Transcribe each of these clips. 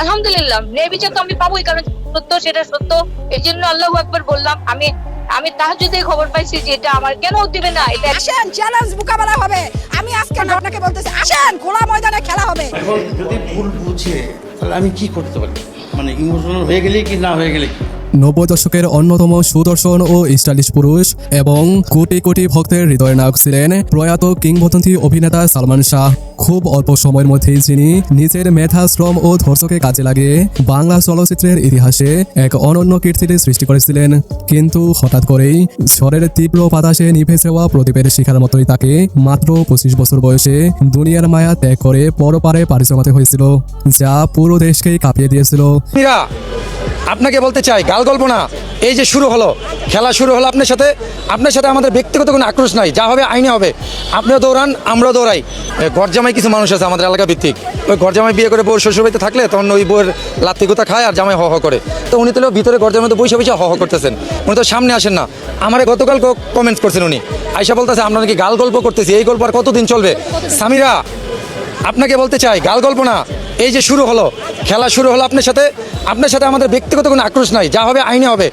আলহামদুলিল্লাহ নির্বিচার বিচার তো আমি পাবোই কারণ সত্য সেটা সত্য। এই জন্য আল্লাহ একবার বললাম আমি আমি তার যদি খবর পাইছি যে এটা আমার কেন দিবে না এটা আসেন চ্যালেঞ্জ মোকাবেলা হবে। আমি আজকে আপনাকে বলতেছি আসেন খোলা ময়দানে খেলা হবে। যদি ভুল বুঝে তাহলে আমি কি করতে পারি? মানে ইমোশনাল হয়ে গেলে কি না হয়ে গেলে কি? নব্বই দশকের অন্যতম সুদর্শন ও স্টাইলিশ পুরুষ এবং কোটি কোটি ভক্তের হৃদয় নায়ক ছিলেন প্রয়াত কিংবদন্তি অভিনেতা সালমান শাহ। খুব অল্প সময়ের মধ্যেই যিনি নিজের মেধা, শ্রম ও ধৈর্যকে কাজে লাগিয়ে বাংলা চলচ্চিত্রের ইতিহাসে এক অনন্য কীর্তির সৃষ্টি করেছিলেন। কিন্তু হঠাৎ করেই ঝড়ের তীব্র বাতাসে নিভে যাওয়া প্রদীপের শিখার মতোই তাকে মাত্র পঁচিশ বছর বয়সে দুনিয়ার মায়া ত্যাগ করে পরপারে পাড়ি জমাতে হয়েছিল, যা পুরো দেশকেই কাঁপিয়ে দিয়েছিল। আপনাকে বলতে চাই গাল গল্প না। এই যে শুরু হলো খেলা শুরু হলো আপনার সাথে। আপনার সাথে আমাদের ব্যক্তিগত কোনো আক্রোশ নাই যা হবে আইনে হবে। আপনিও দৌড়ান আমরাও দৌড়াই। এ, ঘরজামাই কিছু মানুষ আছে আমাদের এলাকা ভিত্তিক। ওই ঘরজামাই বিয়ে করে বউর শ্বশুরবাড়িতে থাকলে তখন ওই বউয়ের লাত্তিগুতা খায় আর জামাই হ হ করে। তো উনি তো ভিতরে ঘরজামাই তো বসে বসে হ হ করতেছেন। উনি তো সামনে আসেন না। আমারে গতকাল কমেন্টস করছেন উনি। আইসা বলতেছে আমরা নাকি গাল গল্প করতেছি এই গল্প আর কতদিন চলবে? সামিরা আপনাকে বলতে চাই, গাল গল্প না। এই যে শুরু হলো, খেলা শুরু হলো আপনার সাথে। আপনার সাথে আমাদের ব্যক্তিগত কোনো আক্রোশ নাই, যা হবে আইনে হবে।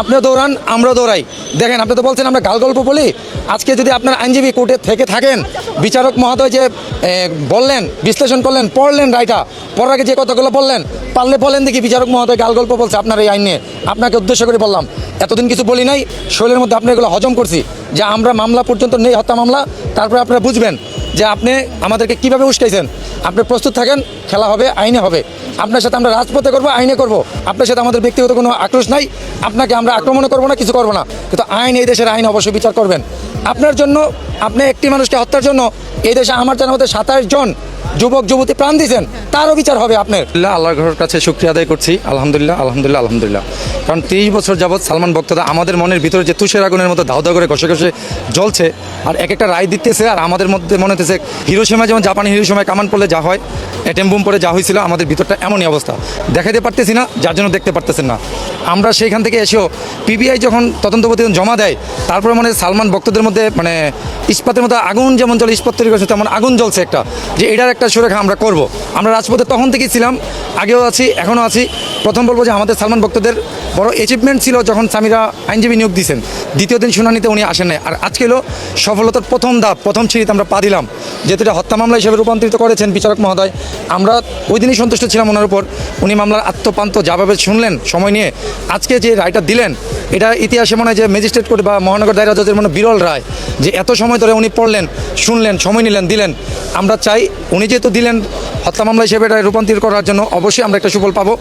আপনিও দৌড়ান, আমরাও দৌড়াই। দেখেন, আপনি তো বলছেন আমরা গাল গল্প বলি। আজকে যদি আপনার আইনজীবী কোর্টে থেকে থাকেন, বিচারক মহোদয় যে বললেন, বিশ্লেষণ করলেন, পড়লেন রায়টা, পড়ার আগে যে কথাগুলো বললেন, পারলে বলেন দেখি বিচারক মহোদয় গাল গল্প বলছে আপনার এই আইন। আপনাকে উদ্দেশ্য করে বললাম, এতদিন কিছু বলি নাই, শরীরের মধ্যে আপনি এগুলো হজম করছি। যে আমরা মামলা পর্যন্ত নেই, হত্যা মামলা, তারপরে আপনারা বুঝবেন যে আপনি আমাদেরকে কীভাবে উস্কাইছেন? আপনি প্রস্তুত থাকেন, খেলা হবে, আইনে হবে। আপনার সাথে আমরা রাজপথে করব, আইনে করব। আপনার সাথে আমাদের ব্যক্তিগত কোনো আক্রোশ নাই। আপনাকে আমরা আক্রমণ করব না, কিছু করব না। কিন্তু আইন, এই দেশের আইন অবশ্যই বিচার করবেন। আপনার জন্য, আপনি একটি মানুষকে হত্যার জন্য এই দেশে আমার জানার মধ্যে সাতাশ জন যুবক, যুবতী প্রাণ দিয়েছেন। তারও বিচার হবে আপনার। আল্লাহর কাছে শুক্রিয়া আদায় করছি। আলহামদুলিল্লাহ আলহামদুলিল্লাহ আলহামদুলিল্লাহ। কারণ তিরিশ বছর যাবৎ সালমান ভক্তরা আমাদের মনের ভিতরে যে তুষের আগুনের মতো ধাও করে ঘষে ঘষে জ্বলছে, আর এক একটা রায় দিতেছে, আর আমাদের মধ্যে মনে হতেছে হিরোসীমা যেমন জাপানি হিরোসীমায় কামান পড়লে যা হয় অ্যাটেম বুম পরে যা হয়েছিল আমাদের ভিতরটা এমনই অবস্থা। দেখাতে পারতেছি না, যার জন্য দেখতে পারতেছেন না। আমরা সেইখান থেকে এসেও পিবিআই যখন তদন্ত প্রতিবেদন জমা দেয়, তারপরে মানে সালমান ভক্তদের মধ্যে মানে ইস্পাতের মতো আগুন যেমন জল ইস্পাত তৈরি করেছে, তেমন আগুন জ্বলছে একটা যে এটার একটা সুরেখা আমরা করব। আমরা রাজপথে তখন থেকেই ছিলাম, আগেও আছি, এখনও আছি। প্রথম বলব যে আমাদের সালমান ভক্তদের বড় অ্যাচিভমেন্ট ছিল যখন স্বামীরা আইনজীবী নিয়োগ দিয়েছেন। দ্বিতীয় দিন শুনানিতে উনি আসেন নাই। আর আজকে হলো সফলতার প্রথম ধাপ, প্রথম সিঁড়িতে আমরা পা দিলাম। যেহেতু এটা হত্যা মামলা হিসেবে রূপান্তরিত করেছেন বিচারক মহোদয়, আমরা ওই দিনই সন্তুষ্ট ছিলাম ওনার উপর। উনি মামলার আত্মপান্ত যাভাবে শুনলেন, সময় নিয়ে আজকে যে রায়টা দিলেন, এটা ইতিহাসে মনে হয় যে ম্যাজিস্ট্রেট কোর্ট বা মহানগর দায়রা জজের মনে বিরল রায়, যে এত সময় ধরে উনি পড়লেন, শুনলেন, সময় নিলেন, দিলেন। আমরা চাই উনি যেহেতু দিলেন, হত্যা মামলা হিসেবে এটা রূপান্তরিত করার জন্য অবশ্যই আমরা একটা সুফল পাবো।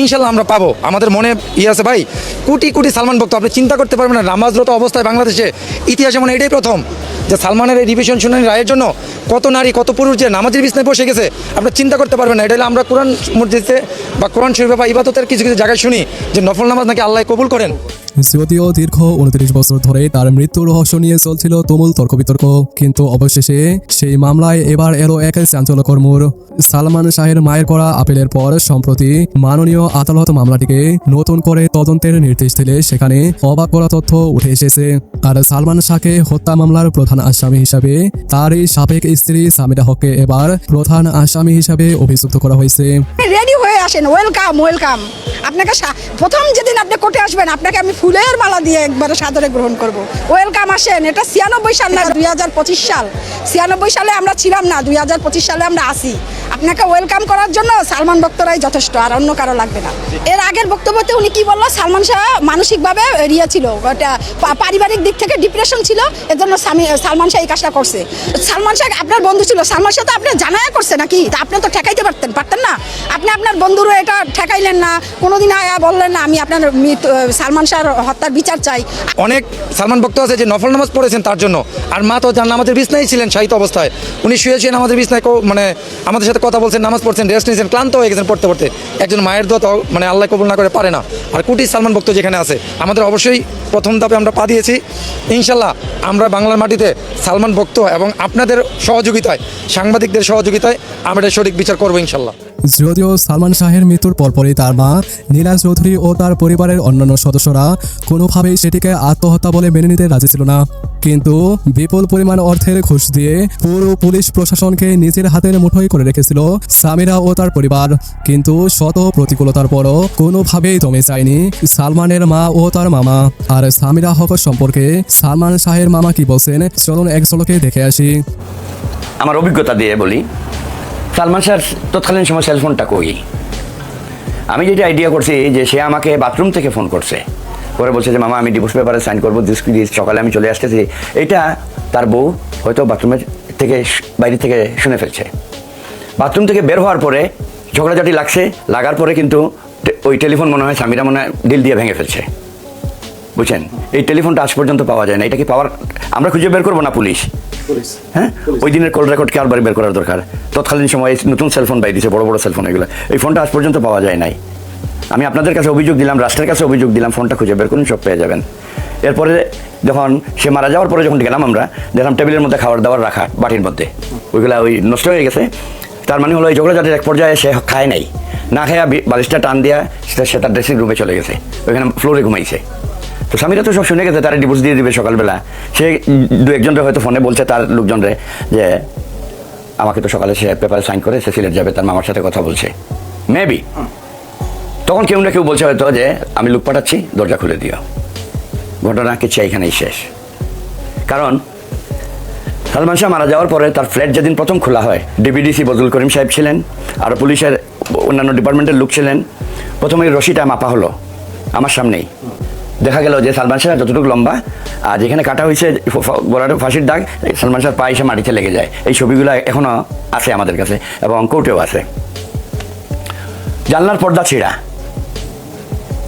ইনশাল্লাহ আমরা পাবো। আমাদের মনে ইয়ে আছে, ভাই, কোটি কোটি সালমান ভক্ত, আপনি চিন্তা করতে পারবেন না, নামাজরত অবস্থায় বাংলাদেশে ইতিহাসে মানে এটাই প্রথম, যে সালমানের এই রিভিশন শুনানি রায়ের জন্য কত নারী, কত পুরুষ যে নামাজের বিছনায় বসে গেছে, আপনি চিন্তা করতে পারবেন না। এটা হলে আমরা কোরআন মসজিদে বা কোরআন শরীফে বা ইবাদতের কিছু কিছু জায়গায় শুনি, যে নফল নামাজ নাকি আল্লাহ কবুল করেন? যদিও দীর্ঘ উনত্রিশ বছর ধরে তার মৃত্যুর রহস্য নিয়ে চলছিল তুমুল তর্ক বিতর্ক কিন্তু অবশেষে সেই মামলায় এবার এলো এক চাঞ্চল্যকর মোড়। সালমান শাহের মায়ের করা আপিলের পর সম্প্রতি মাননীয় আদালত মামলাটিকে নতুন করে তদন্তের নির্দেশ দিলে সেখানে অবাক করা তথ্য উঠে এসেছে। আর সালমান শাহকে হত্যা মামলার প্রধান আসামি হিসাবে তারই সাবেক স্ত্রী সামিরা হককে এবার প্রধান আসামি হিসাবে অভিযুক্ত করা হয়েছে। রেডি হয়ে আসেন ওয়েলকাম ওয়েলকাম আপনাকে প্রথম যেদিন আপনি কোর্টে আসবেন, আপনাকে আমি ফুলের মালা দিয়ে একবারে সাদরে গ্রহণ করব। ওয়েলকাম আসেন, এটা ছিয়ানব্বই সাল না, দুই হাজার পঁচিশ সাল। ছিয়ানব্বই সালে আমরা ছিলাম না, দুই হাজার পঁচিশ সালে আমরা আসি। আপনাকে ওয়েলকাম করার জন্য সালমান ভক্তরাই যথেষ্ট আর অন্য কারও লাগবে না। এর আগের বক্তব্যতে উনি কি বলল? সালমান শাহ মানসিকভাবে ইয়ে ছিল ওটা পারিবারিক দিক থেকে ডিপ্রেশন ছিল এজন্য স্বামী সালমান শাহ এই কাজটা করছে। সালমান শাহ আপনার বন্ধু ছিল সালমান শাহ তো আপনি জানায় করছে নাকি? আপনি তো ঠেকাইতে পারতেন পারতেন না। আপনি আপনার বন্ধুরও এটা ঠেকাইলেন না কোনোদিন আয়া বললেন না আমি আপনার সালমান শাহর হত্যার বিচার চাই। অনেক সালমান ভক্ত আছে যে নফল নামাজ পড়েছেন তার জন্য আর মা তো যার নামাজের বিছনায় ছিলেন শাহিত অবস্থায়। উনি শুয়েছেন আমাদের বিছনায় মানে আমাদের সাথে কথা বলছেন, নামাজ পড়ছেন রেস্ট নিয়েছেন, ক্লান্ত হয়ে গেছেন পড়তে পড়তে। একজন মায়ের দোয়া মানে আল্লাহ কবুল না করে পারে না। আর কুটির সালমান ভক্ত যেখানে আছে, আমাদের অবশ্যই প্রথম ধাপে আমরা পা দিয়েছি। ইনশাল্লাহ আমরা বাংলার মাটিতে সালমান ভক্ত এবং আপনাদের সহযোগিতায়, সাংবাদিকদের সহযোগিতায় আমরা সঠিক বিচার করব ইনশাল্লাহ। যদিও সালমান শাহের মৃত্যুর পরপরই তার মা নীলা চৌধুরী ও তার পরিবারের অন্যান্য সদস্যরা কোনোভাবেই সেটিকে আত্মহত্যা বলে মেনে নিতে রাজি ছিল না। কিন্তু বিপুল পরিমাণ অর্থের ঘুষ দিয়ে পুরো পুলিশ প্রশাসনকে নিজের হাতের মুঠোয় করে রেখেছিল সামিরা ও তার পরিবার। কিন্তু শত প্রতিকূলতার পরও কোনোভাবেই দমে চায়নি সালমানের মা ও তার মামা। আর সামিরা হক সম্পর্কে সালমান শাহের মামা কি বলছেন, চলুন এক ঝলকে দেখে আসি। আমার অভিজ্ঞতা দিয়ে বলি। সালমান শাহ তৎকালীন সময় সেলফোনটা কই? আমি যেটা আইডিয়া করছি যে সে আমাকে বাথরুম থেকে ফোন করছে। পরে বলছে যে, মামা, আমি ডিভোর্স পেপারে সাইন করব সকালে আমি চলে আসতেছি। এটা তার বউ হয়তো বাথরুমের থেকে বাইরে থেকে শুনে ফেলছে। বাথরুম থেকে বের হওয়ার পরে ঝগড়াঝাটি লাগছে, লাগার পরে কিন্তু ওই টেলিফোন মনে হয় স্বামীরা মনে হয় ডিল দিয়ে ভেঙে ফেলছে। বুঝছেন? এই টেলিফোনটা আজ পর্যন্ত পাওয়া যায় না। এটা কি পাওয়ার আমরা খুঁজে বের করব না পুলিশ? হ্যাঁ? ওই দিনের কল রেকর্ডকে আরবার বের করার দরকার। তৎকালীন সময়ে নতুন সেলফোন বাই দিছে বড় বড় সেলফোন এগুলো। এই ফোনটা আজ পর্যন্ত পাওয়া যায় নাই। আমি আপনাদের কাছে অভিযোগ দিলাম রাষ্ট্রের কাছে অভিযোগ দিলাম ফোনটা খুঁজে বের করুন সব পেয়ে যাবেন। এরপরে যখন সে মারা যাওয়ার পরে যখন গেলাম আমরা দেখলাম টেবিলের মধ্যে খাবার দাবার রাখা বাটির মধ্যে। ওইগুলা ওই নষ্ট হয়ে গেছে। তার মানে হলো এই ঝগড়াঝাটির এক পর্যায়ে সে খায় নাই। না খায়া বালিশটা টান দিয়া সেটা সে তার ড্রেসিং রুমে চলে গেছে। ওইখানে ফ্লোরে ঘুমাইছে। তো স্বামীরা তো সব শুনে গেছে, তারা ডিভোর্স দিয়ে দিবে সকালবেলা। সে দু একজনরে হয়তো ফোনে বলছে, তার লোকজনরে যে, আমাকে তো সকালে সে পেপারে সাইন করে, সে সিলেট যাবে, তার মামার সাথে কথা বলছে। মেবি তখন কেউ না কেউ বলছে হয়তো যে, আমি লুক পাঠাচ্ছি, দরজা খুলে দিও। ঘটনা কিছু এখানেই শেষ। কারণ, সালমান শাহ মারা যাওয়ার পরে তার ফ্ল্যাট যেদিন প্রথম খোলা হয় ডিবিডিসি বদুল করিম সাহেব ছিলেন, আর পুলিশের অন্যান্য ডিপার্টমেন্টের লোক ছিলেন। প্রথমে রশিটা মাপা হলো, আমার সামনেই। দেখা গেল যে সালমান শাহ যতটুকু লম্বা, আর যেখানে কাটা হয়েছে গলার ফাঁসির দাগ সালমান শাহ পা এসে মাটিতে লেগে যায়। এই ছবিগুলো এখনও আছে আমাদের কাছে এবং কোর্টেও আছে। জানলার পর্দা ছিঁড়া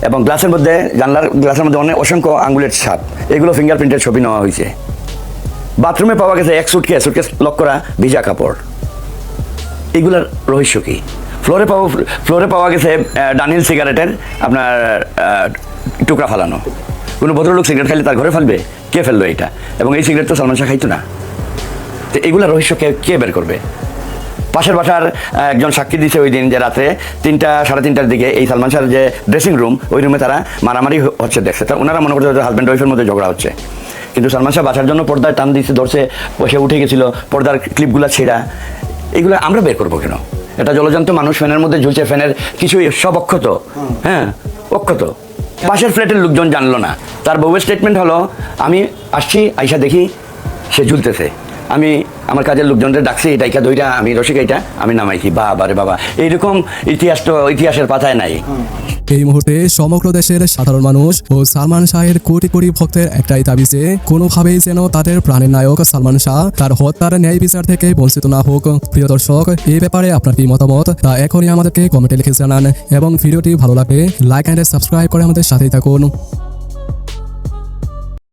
এবং গ্লাসের মধ্যে, জানলার গ্লাসের মধ্যে অনেক অসংখ্য আঙ্গুলের ছাপ। এগুলো ফিঙ্গারপ্রিন্টের ছবি নেওয়া হয়েছে। বাথরুমে পাওয়া গেছে এক সুটকে সুটকেস লক করা ভিজা কাপড়। এগুলার রহস্য কি? ফ্লোরে পাওয়া ফ্লোরে পাওয়া গেছে ডানিল সিগারেটের আপনার টুকরা ফালানো। কোনো ভদ্রলোক সিগারেট খাইলে তার ঘরে ফেলবে? কে ফেলল এটা? এবং এই সিগারেট তো সালমান শাহ খাইতো না। তো এগুলা রহস্য কে কে বের করবে? পাশের বাসার একজন সাক্ষী দিছে ওই দিন যে রাতে তিনটা, সাড়ে তিনটার দিকে এই সালমান শাহর যে ড্রেসিং রুম ওই রুমে তারা মারামারি হচ্ছে দেখছে। তা ওনারা মনে করছে হাজব্যান্ড ওয়াইফের মধ্যে ঝগড়া হচ্ছে। কিন্তু সালমান শাহ বাঁচার জন্য পর্দায় টান দিচ্ছে ধরছে, সে উঠে গেছিল, পর্দার ক্লিপগুলো ছেঁড়া। এগুলো আমরা বের করব কেন? এটা জলজান্ত মানুষ, ফ্যানের মধ্যে ঝুলছে, ফ্যানের কিছুই সব অক্ষত। হ্যাঁ অক্ষত। পাশের ফ্ল্যাটের লোকজন জানলো না। তার বউয়ের স্টেটমেন্ট হলো, আমি আসছি, আইসা দেখি, সে ঝুলতেছে। আমি আমার কাজের লোকজনদের ডাকছি, এটা ইকা দইটা আমি রসিক এটা, আমি নামাইছি। বা রে বাবা, এইরকম ইতিহাস তো, ইতিহাসের পাতায় নাই। এই মুহূর্তে সমগ্র দেশের সাধারণ মানুষ ও সালমান শাহের কোটি কোটি ভক্তের একটাই দাবি যে কোনোভাবেই যেন তাদের প্রাণের নায়ক সালমান শাহ তার হত্যার ন্যায় বিচার থেকে বঞ্চিত না হোক। প্রিয় দর্শক এই ব্যাপারে আপনার কি মতামত? তা এখনই আমাদেরকে কমেন্টে লিখে জানান এবং ভিডিওটি ভালো লাগে লাইক অ্যান্ড সাবস্ক্রাইব করে আমাদের সাথেই থাকুন।